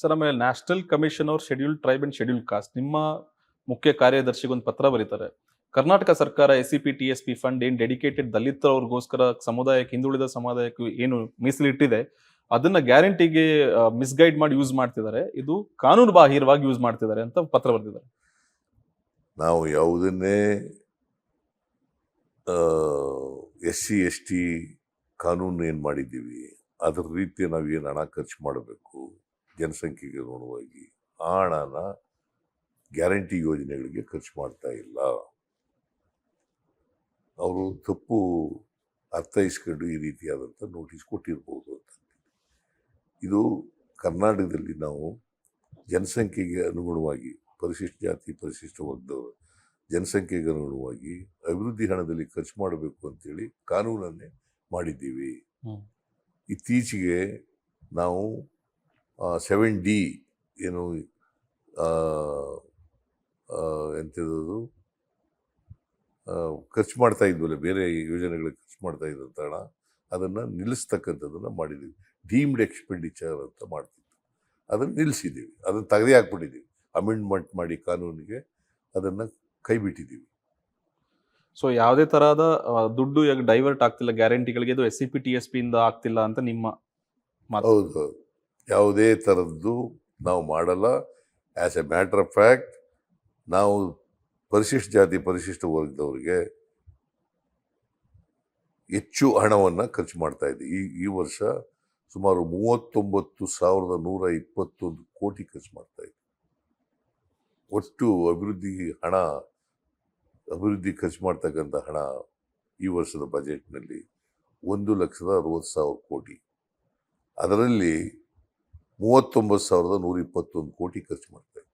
Sir, ಆಮೇಲೆ national commission ಅವ್ರ schedule tribe and schedule caste ನಿಮ್ಮ ಮುಖ್ಯ ಕಾರ್ಯದರ್ಶಿಗೆ ಒಂದು ಪತ್ರ ಬರೀತಾರೆ. ಕರ್ನಾಟಕ ಸರ್ಕಾರ S C P T S P fund ಏನ್ ಡೆಡಿಕೇಟೆಡ್ ದಲಿತರವ್ರಿಗೋಸ್ಕರ ಸಮುದಾಯಕ್ಕೆ, ಹಿಂದುಳಿದ ಸಮುದಾಯಕ್ಕೆ ಏನು ಮೀಸಲಿಟ್ಟಿದೆ, ಅದನ್ನ ಗ್ಯಾರಂಟಿಗೆ ಮಿಸ್ಗೈಡ್ ಮಾಡಿ ಯೂಸ್ ಮಾಡ್ತಿದ್ದಾರೆ. ಇದು ಕಾನೂನು ಬಾಹಿರವಾಗಿ ಯೂಸ್ ಮಾಡ್ತಿದ್ದಾರೆ ಅಂತ ಪತ್ರ ಬರೆದಿದ್ದಾರೆ. ನಾವು ಯಾವುದನ್ನೇ ಎಸ್ ಸಿ ಎಸ್ ಟಿ ಕಾನೂನು ಏನು ಮಾಡಿದ್ದೀವಿ, ಅದರ ರೀತಿ ನಾವು ಏನು ಹಣ ಖರ್ಚು ಮಾಡಬೇಕು ಜನಸಂಖ್ಯೆಗೆ ಅನುಗುಣವಾಗಿ ಆ ಹಣನ ಗ್ಯಾರಂಟಿ ಯೋಜನೆಗಳಿಗೆ ಖರ್ಚು ಮಾಡ್ತಾ ಇಲ್ಲ. ಅವರು ತಪ್ಪು ಅರ್ಥೈಸ್ಕೊಂಡು ಈ ರೀತಿಯಾದಂಥ ನೋಟಿಸ್ ಕೊಟ್ಟಿರ್ಬೋದು ಅಂತ. ಇದು ಕರ್ನಾಟಕದಲ್ಲಿ ನಾವು ಜನಸಂಖ್ಯೆಗೆ ಅನುಗುಣವಾಗಿ ಪರಿಶಿಷ್ಟ ಜಾತಿ ಪರಿಶಿಷ್ಟ ವರ್ಗದವರು ಜನಸಂಖ್ಯೆಗೆ ಅನುಗುಣವಾಗಿ ಅಭಿವೃದ್ಧಿ ಹಣದಲ್ಲಿ ಖರ್ಚು ಮಾಡಬೇಕು ಅಂತೇಳಿ ಕಾನೂನನ್ನೇ ಮಾಡಿದ್ದೀವಿ. ಇತ್ತೀಚೆಗೆ ನಾವು ಸೆವೆನ್ ಡಿ ಏನು ಎಂಥದ್ದು ಖರ್ಚು ಮಾಡ್ತಾ ಇದ್ವಲ್ಲ ಬೇರೆ ಯೋಜನೆಗಳಿಗೆ ಖರ್ಚು ಮಾಡ್ತಾ ಇದ್ದಂಥ ಹಣ ಅದನ್ನು ನಿಲ್ಲಿಸ್ತಕ್ಕಂಥದ್ದನ್ನು ಮಾಡಿದ್ದೀವಿ ಡೀಮ್ಡ್ ಎಕ್ಸ್ಪೆಂಡಿಚರ್ ಅಂತ ಮಾಡ್ತಿತ್ತು ಅದನ್ನು ನಿಲ್ಲಿಸಿದ್ದೀವಿ ಅದನ್ನು ತೆಗೆದೇ ಹಾಕ್ಬಿಟ್ಟಿದ್ದೀವಿ ಅಮೆಂಡ್ಮೆಂಟ್ ಮಾಡಿ ಕಾನೂನಿಗೆ ಅದನ್ನು ಕೈ ಬಿಟ್ಟಿದ್ದೀವಿ ಸೊ ಯಾವುದೇ ತರಹದ ದುಡ್ಡು ಈಗ ಡೈವರ್ಟ್ ಆಗ್ತಿಲ್ಲ ಗ್ಯಾರಂಟಿಗಳಿಗೆ ಇದು S C P T S ಪಿಯಿಂದ ಇಂದ ಆಗ್ತಿಲ್ಲ ಅಂತ ನಿಮ್ಮ ಹೌದು ಹೌದು. ಯಾವುದೇ ಥರದ್ದು ನಾವು ಮಾಡಲ್ಲ. As a matter of fact ನಾವು ಪರಿಶಿಷ್ಟ ಜಾತಿ, ಪರಿಶಿಷ್ಟ ವರ್ಗದವ್ರಿಗೆ ಹೆಚ್ಚು ಹಣವನ್ನು ಖರ್ಚು ಮಾಡ್ತಾ ಇದ್ದೀವಿ. ಈ ಈ ವರ್ಷ ಸುಮಾರು ಮೂವತ್ತೊಂಬತ್ತು ಸಾವಿರದ ನೂರ ಇಪ್ಪತ್ತೊಂದು ಕೋಟಿ ಖರ್ಚು ಮಾಡ್ತಾ ಇದ್ದೀವಿ. ಒಟ್ಟು ಅಭಿವೃದ್ಧಿ ಹಣ, ಅಭಿವೃದ್ಧಿ ಖರ್ಚು ಮಾಡ್ತಕ್ಕಂಥ ಹಣ ಈ ವರ್ಷದ ಬಜೆಟ್ನಲ್ಲಿ ಒಂದು ಲಕ್ಷದ ಅರವತ್ತು ಸಾವಿರ ಕೋಟಿ. ಅದರಲ್ಲಿ ಮೂವತ್ತೊಂಬತ್ತು ಸಾವಿರದ ನೂರ ಇಪ್ಪತ್ತೊಂದು ಕೋಟಿ ಖರ್ಚು ಮಾಡ್ತಾ ಇದ್ದೀವಿ